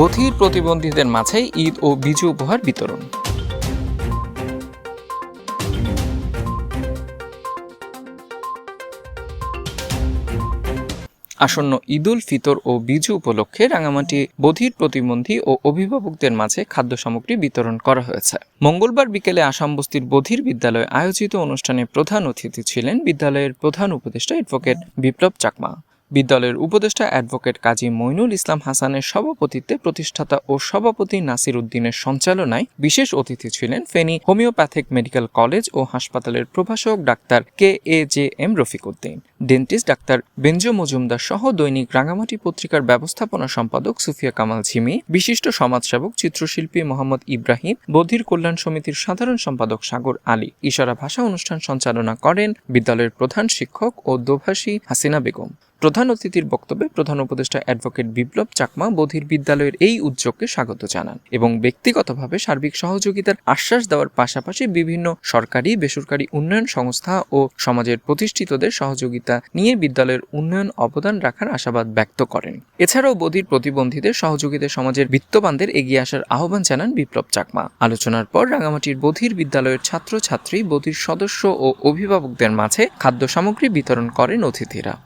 বধির প্রতিবন্ধীদের মাঝে ঈদ ও বিজু উপহার বিতরণ। আসন্ন ঈদুল ফিতর ও বিজু উপলক্ষে রাঙামাটি বধির প্রতিবন্ধী ও অভিভাবকদের মাঝে খাদ্য সামগ্রী বিতরণ করা হয়েছে। মঙ্গলবার বিকেলে আসাম বস্তির বধির বিদ্যালয়ে আয়োজিত অনুষ্ঠানে প্রধান অতিথি ছিলেন বিদ্যালয়ের প্রধান উপদেষ্টা অ্যাডভোকেট বিপ্লব চাকমা। বিদ্যালয়ের উপদেষ্টা অ্যাডভোকেট কাজী মইনুল ইসলাম হাসানের সভাপতিত্বে প্রতিষ্ঠাতা ও সভাপতি নাসির উদ্দিনের সঞ্চালনায় বিশেষ অতিথি ছিলেন ফেনী হোমিওপ্যাথিক মেডিকেল কলেজ ও হাসপাতালের প্রভাষক doctor K A J M Rafiquddin dentist doctor Benju Majumdar সহ দৈনিক রাঙামাটি পত্রিকার ব্যবস্থাপনা সম্পাদক সুফিয়া কামাল ঝিমি, বিশিষ্ট সমাজসেবক চিত্রশিল্পী মোহাম্মদ ইব্রাহিম, বধির কল্যাণ সমিতির সাধারণ সম্পাদক সাগর আলী, ইশারা ভাষা অনুষ্ঠান সঞ্চালনা করেন বিদ্যালয়ের প্রধান শিক্ষক ও দোভাষী হাসিনা বেগম। প্রধান অতিথির বক্তব্যে প্রধান উপদেষ্টা অ্যাডভোকেট বিপ্লব চাকমা বধির বিদ্যালয়ের এই উদ্যোগকে স্বাগত জানান এবং ব্যক্তিগতভাবে সার্বিক সহযোগিতার আশ্বাস দেওয়ার পাশাপাশি বিভিন্ন সরকারি, বেসরকারি উন্নয়ন সংস্থা ও সমাজের প্রতিষ্ঠিতদের সহযোগিতা নিয়ে বিদ্যালয়ের উন্নয়ন অবদান রাখার আশাবাদ ব্যক্ত করেন। এছাড়াও বধির প্রতিবন্ধীদের সহযোগিতায় সমাজের বিত্তবানদের এগিয়ে আসার আহ্বান জানান বিপ্লব চাকমা। আলোচনার পর রাঙামাটির বধির বিদ্যালয়ের ছাত্রছাত্রী, বধির সদস্য ও অভিভাবকদের মাঝে খাদ্য সামগ্রী বিতরণ করেন অতিথিরা।